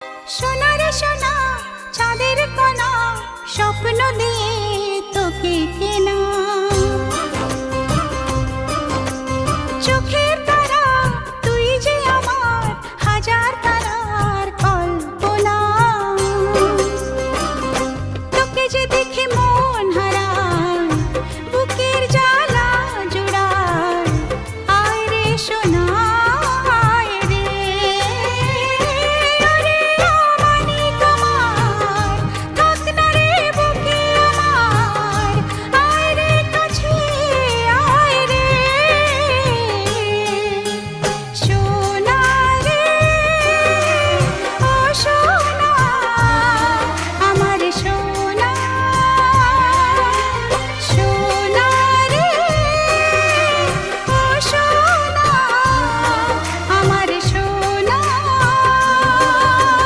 সোনার সোনা চাঁদের কণা স্বপ্ন দিয়ে তোকে কেনা। চোখে